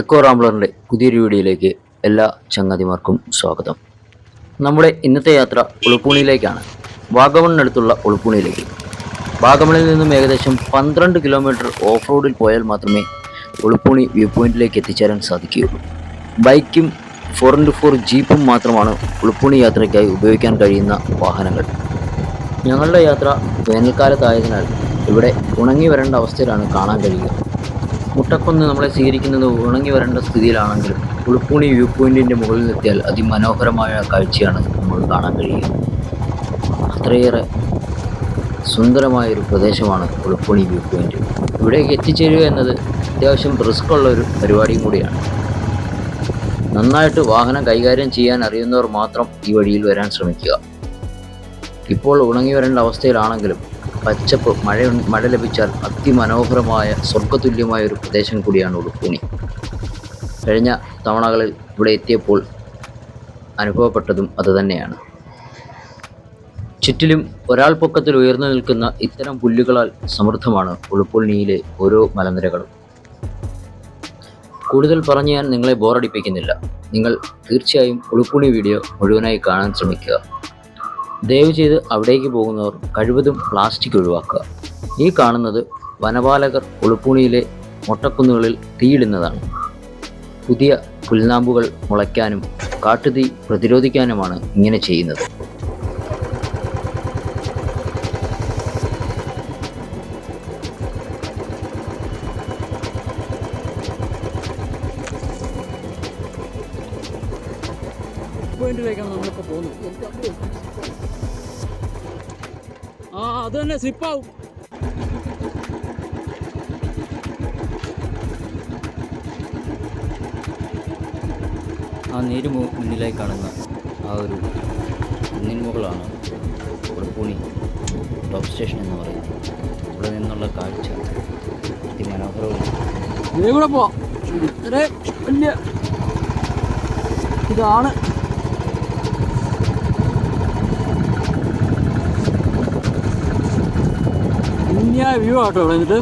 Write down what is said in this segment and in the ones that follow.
Echo റാംബ്ലറിന്റെ പുതിയൊരു വീഡിയോയിലേക്ക് എല്ലാ ചങ്ങാതിമാർക്കും സ്വാഗതം. നമ്മുടെ ഇന്നത്തെ യാത്ര ഉളുപ്പൂണിയിലേക്കാണ് വാഗമണിനടുത്തുള്ള ഉളുപ്പൂണിയിലേക്ക് വാഗമണിൽ നിന്നും ഏകദേശം പന്ത്രണ്ട് കിലോമീറ്റർ ഓഫ് റോഡിൽ പോയാൽ മാത്രമേ ഉളുപ്പൂണി വ്യൂ പോയിന്റിലേക്ക് എത്തിച്ചേരാൻ സാധിക്കുകയുള്ളൂ. ബൈക്കും ഫോർ ഇന്റു ഫോർ ജീപ്പും മാത്രമാണ് ഉളുപ്പൂണി യാത്രയ്ക്കായി ഉപയോഗിക്കാൻ കഴിയുന്ന വാഹനങ്ങൾ. ഞങ്ങളുടെ യാത്ര വേനൽക്കാലത്തായതിനാൽ ഇവിടെ ഉണങ്ങി വരേണ്ട അവസ്ഥയിലാണ് കാണാൻ കഴിയുക. മുട്ടക്കൊന്ന് നമ്മളെ സ്വീകരിക്കുന്നത് ഉണങ്ങി വരേണ്ട സ്ഥിതിയിലാണെങ്കിലും ഉളുപ്പൂണി വ്യൂ പോയിന്റിന്റെ മുകളിൽ എത്തിയാൽ അതിമനോഹരമായ കാഴ്ചയാണ് നമ്മൾ കാണാൻ കഴിയുക. അത്രയേറെ സുന്ദരമായ ഒരു പ്രദേശമാണ് ഉളുപ്പൂണി വ്യൂ പോയിന്റ്. ഇവിടേക്ക് എത്തിച്ചേരുക എന്നത് അത്യാവശ്യം റിസ്ക് ഉള്ള ഒരു പരിപാടിയും കൂടിയാണ്. നന്നായിട്ട് വാഹനം കൈകാര്യം ചെയ്യാൻ അറിയുന്നവർ മാത്രം ഈ വഴിയിൽ വരാൻ ശ്രമിക്കുക. ഇപ്പോൾ ഉണങ്ങി വരേണ്ട അവസ്ഥയിലാണെങ്കിലും പച്ചപ്പ് മഴ മഴ ലഭിച്ചാൽ അതിമനോഹരമായ സ്വർഗതുല്യമായ ഒരു പ്രദേശം കൂടിയാണ് ഉടുപ്പൂണി. കഴിഞ്ഞ തവണകളിൽ ഇവിടെ എത്തിയപ്പോൾ അനുഭവപ്പെട്ടതും അതുതന്നെയാണ് ചുറ്റിലും ഒരാൾ പൊക്കത്തിൽ ഉയർന്നു നിൽക്കുന്ന ഇത്തരം പുല്ലുകളാൽ സമൃദ്ധമാണ് ഉളുപ്പുണിയിലെ ഓരോ മലനിരകളും. കൂടുതൽ പറഞ്ഞു ഞാൻ നിങ്ങളെ ബോറടിപ്പിക്കുന്നില്ല നിങ്ങൾ തീർച്ചയായും ഉളുപ്പുണി വീഡിയോ മുഴുവനായി കാണാൻ ശ്രമിക്കുക. ദയവ് ചെയ്ത് അവിടേക്ക് പോകുന്നവർ കഴിവതും പ്ലാസ്റ്റിക് ഒഴിവാക്കുക. ഈ കാണുന്നത് വനപാലകർ ഉളുപ്പുണിയിലെ മൊട്ടക്കുന്നുകളിൽ തീയിടുന്നതാണ്. പുതിയ പുൽനാമ്പുകൾ മുളയ്ക്കാനും കാട്ടുതീ പ്രതിരോധിക്കാനുമാണ് ഇങ്ങനെ ചെയ്യുന്നത്. പോയിന്റിലേക്കാണ് നമ്മളിപ്പോൾ പോകുന്നത് ആ അത് തന്നെ സ്ലിപ്പാവും ആ നീര് മുന്നിലായി കാണുന്ന ആ ഒരു കുന്നിൻമുകളാണ് മുകളാണ് ഉളുപ്പൂണി ടോപ്പ് സ്റ്റേഷൻ എന്ന് പറയുന്നത്. ഇവിടെ നിന്നുള്ള കാഴ്ച അതിമനോഹരവും പോവാം ഇത്രേ വലിയ ഇതാണ് ഇന്ന വ്യൂ ആട്ടോ ഇവിടെ എന്നിട്ട്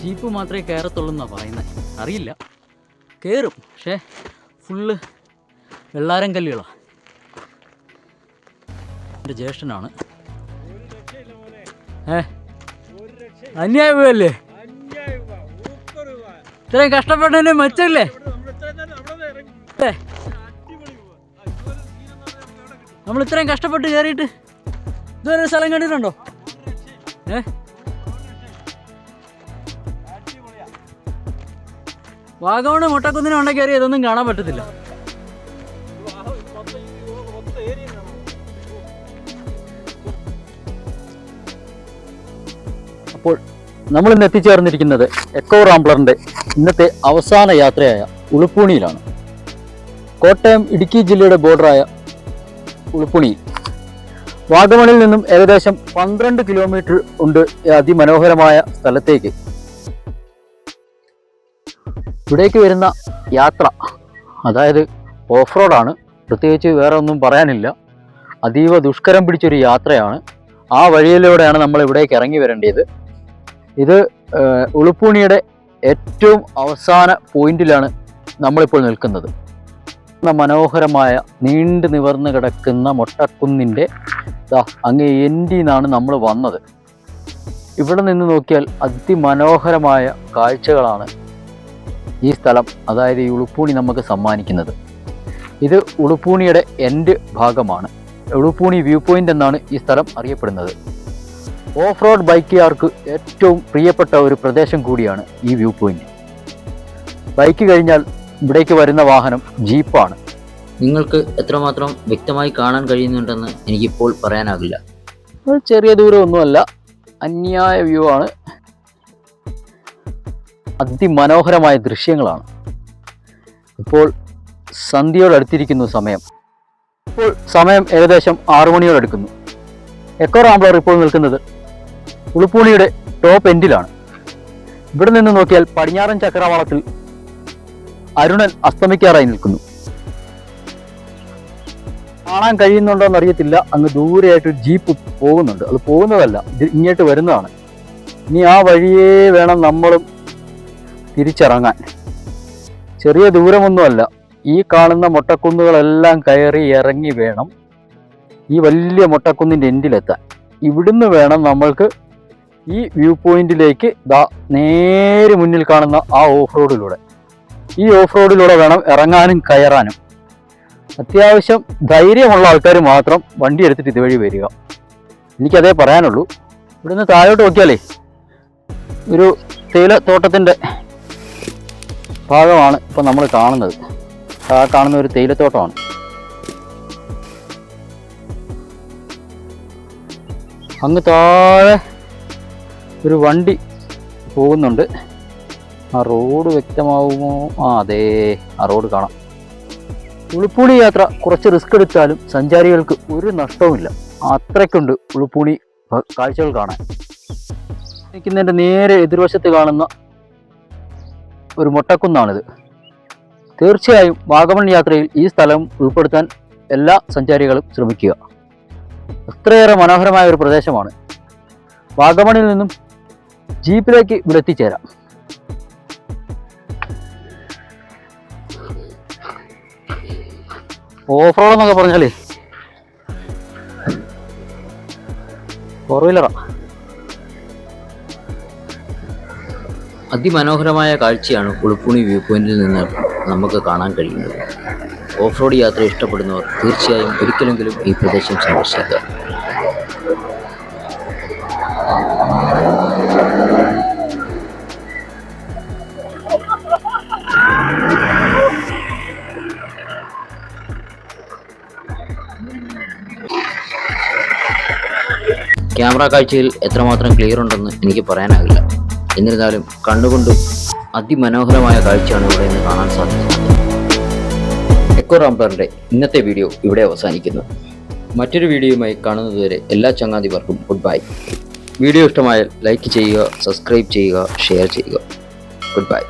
ജീപ്പ് മാത്രമേ കയറത്തുള്ളൂ എന്നാണ് പറയുന്നത് അറിയില്ല. കയറും പക്ഷേ ഫുള്ള് വെള്ളാരം കല്ലുകളാണ് എന്റെ ജ്യേഷ്ഠനാണ്. ഏ? അന്യായ പോയല്ലേ ഇത്രയും കഷ്ടപ്പെട്ടതിന് മെച്ചല്ലേ? നമ്മൾ ഇത്രയും കഷ്ടപ്പെട്ട് കയറിയിട്ട് ഇതുവരെ സ്ഥലം കണ്ടിട്ടുണ്ടോ? വാഗമണ് മുട്ടക്കുന്നിന് ഉണ്ടാക്കി കയറി ഇതൊന്നും കാണാൻ പറ്റത്തില്ല. അപ്പോൾ നമ്മൾ ഇന്ന് എത്തിച്ചേർന്നിരിക്കുന്നത് എക്കോ റാംബ്ലറിന്റെ ഇന്നത്തെ അവസാന യാത്രയായ ഉളുപ്പൂണിയിലാണ്. കോട്ടയം ഇടുക്കി ജില്ലയുടെ ബോർഡറായ ഉളുപ്പുണി. വാഗമണിൽ നിന്നും ഏകദേശം പന്ത്രണ്ട് കിലോമീറ്റർ ഉണ്ട് അതിമനോഹരമായ സ്ഥലത്തേക്ക്. ഇവിടേക്ക് വരുന്ന യാത്ര അതായത് ഓഫ് റോഡാണ് പ്രത്യേകിച്ച് വേറെ ഒന്നും പറയാനില്ല. അതീവ ദുഷ്കരം പിടിച്ചൊരു യാത്രയാണ്. ആ വഴിയിലൂടെയാണ് നമ്മൾ ഇവിടേക്ക് ഇറങ്ങി വരേണ്ടത്. ഇത് ഉളുപ്പൂണിയുടെ ഏറ്റവും അവസാന പോയിന്റിലാണ് നമ്മളിപ്പോൾ നിൽക്കുന്നത്. മനോഹരമായ നീണ്ടു നിവർന്ന് കിടക്കുന്ന മൊട്ടക്കുന്നിന്റെ അങ്ങേ എൻഡിൽ നിന്നാണ് നമ്മൾ വന്നത്. ഇവിടെ നിന്ന് നോക്കിയാൽ അതിമനോഹരമായ കാഴ്ചകളാണ് ഈ സ്ഥലം അതായത് ഈ ഉളുപ്പൂണി നമുക്ക് സമ്മാനിക്കുന്നത്. ഇത് ഉളുപ്പൂണിയുടെ എൻഡ് ഭാഗമാണ്. ഉളുപ്പൂണി വ്യൂ പോയിന്റ് എന്നാണ് ഈ സ്ഥലം അറിയപ്പെടുന്നത്. ഓഫ് റോഡ് ബൈക്കുകാർക്ക് ഏറ്റവും പ്രിയപ്പെട്ട ഒരു പ്രദേശം കൂടിയാണ് ഈ വ്യൂ പോയിന്റ് ബൈക്ക് കഴിഞ്ഞാൽ ഇവിടേക്ക് വരുന്ന വാഹനം ജീപ്പാണ്. നിങ്ങൾക്ക് എത്രമാത്രം വ്യക്തമായി കാണാൻ കഴിയുന്നുണ്ടെന്ന് എനിക്കിപ്പോൾ പറയാനാകില്ല. ചെറിയ ദൂരമൊന്നുമല്ല. അന്യായ വ്യൂ ആണ്. അതിമനോഹരമായ ദൃശ്യങ്ങളാണ്. ഇപ്പോൾ സന്ധ്യയോടടുത്തിരിക്കുന്നു സമയം. ഇപ്പോൾ സമയം ഏകദേശം ആറു മണിയോടടുക്കുന്നു. എക്കോ റാംബ്ലർ ഇപ്പോൾ നിൽക്കുന്നത് ഉളുപ്പൂണിയുടെ ടോപ്പ് എൻഡിലാണ്. ഇവിടെ നിന്ന് നോക്കിയാൽ പടിഞ്ഞാറൻ ചക്രവാളത്തിൽ അരുണൻ അസ്തമിക്കാറായി നിൽക്കുന്നു. കാണാൻ കഴിയുന്നുണ്ടോ എന്നറിയത്തില്ല അങ്ങ് ദൂരെയായിട്ട് ജീപ്പ് പോകുന്നുണ്ട്. അത് പോകുന്നതല്ല. ഇങ്ങോട്ട് വരുന്നതാണ്. ഇനി ആ വഴിയേ വേണം നമ്മളും തിരിച്ചിറങ്ങാൻ. ചെറിയ ദൂരമൊന്നുമല്ല. ഈ കാണുന്ന മൊട്ടക്കുന്നുകളെല്ലാം കയറി ഇറങ്ങി വേണം ഈ വലിയ മൊട്ടക്കുന്നിന്റെ എൻഡിലെത്താൻ. ഇവിടുന്ന് വേണം നമ്മൾക്ക് ഈ വ്യൂ പോയിന്റിലേക്ക് ദാ നേരെ മുന്നിൽ കാണുന്ന ആ ഓഫ് റോഡിലൂടെ. ഈ ഓഫ് റോഡിലൂടെ വേണം ഇറങ്ങാനും കയറാനും. അത്യാവശ്യം ധൈര്യമുള്ള ആൾക്കാർ മാത്രം വണ്ടി എടുത്തിട്ട് ഇതുവഴി വരിക. എനിക്കതേ പറയാനുള്ളൂ. ഇവിടുന്ന് താഴോട്ട് നോക്കിയാലേ ഒരു തേയില തോട്ടത്തിന്റെ ഭാഗമാണ് ഇപ്പം നമ്മൾ കാണുന്നത്. ആ കാണുന്ന ഒരു തേയിലത്തോട്ടമാണ്. അങ്ങ് താഴെ ഒരു വണ്ടി പോകുന്നുണ്ട്. ആ റോഡ് വ്യക്തമാവുമോ? ആ അതെ ആ റോഡ് കാണാം. ഉളുപ്പൂണി യാത്ര കുറച്ച് റിസ്ക് എടുത്താലും സഞ്ചാരികൾക്ക് ഒരു നഷ്ടവുമില്ല. അത്രയ്ക്കുണ്ട് ഉളുപ്പൂണി കാഴ്ചകൾ കാണാൻ. നിൽക്കുന്നതിന്റെ നേരെ എതിർവശത്ത് കാണുന്ന ഒരു മൊട്ടക്കുന്നാണിത്. തീർച്ചയായും വാഗമൺ യാത്രയിൽ ഈ സ്ഥലം ഉൾപ്പെടുത്താൻ എല്ലാ സഞ്ചാരികളും ശ്രമിക്കുക. അത്രയേറെ മനോഹരമായ ഒരു പ്രദേശമാണ്. വാഗമണിൽ നിന്നും ജീപ്പിലേക്ക് ഇവിടെ എത്തിച്ചേരാം. ഓഫ് റോഡ് പറഞ്ഞാലേ ഫോർ വീലറാ അതിമനോഹരമായ കാഴ്ചയാണ് ഉളുപ്പുണി വ്യൂ പോയിന്റിൽ നിന്ന് നമുക്ക് കാണാൻ കഴിയുന്നത്. ഓഫ് റോഡ് യാത്ര ഇഷ്ടപ്പെടുന്നവർ തീർച്ചയായും ഒരിക്കലെങ്കിലും ഈ പ്രദേശം സന്ദർശിക്കുക. ക്യാമറ കാഴ്ചയിൽ എത്രമാത്രം ക്ലിയർ ഉണ്ടെന്ന് എനിക്ക് പറയാനാകില്ല. എന്നിരുന്നാലും കണ്ടുകൊണ്ട് അതിമനോഹരമായ കാഴ്ചയാണ് ഇവിടെ നിന്ന് കാണാൻ സാധിക്കുന്നത് എക്കോ റാംപ്ലറിന്റെ ഇന്നത്തെ വീഡിയോ ഇവിടെ അവസാനിക്കുന്നു. മറ്റൊരു വീഡിയോയുമായി കാണുന്നതുവരെ എല്ലാ ചങ്ങാതിമാർക്കും ഗുഡ് ബൈ വീഡിയോ ഇഷ്ടമായാൽ ലൈക്ക് ചെയ്യുക സബ്സ്ക്രൈബ് ചെയ്യുക ഷെയർ ചെയ്യുക. Good bye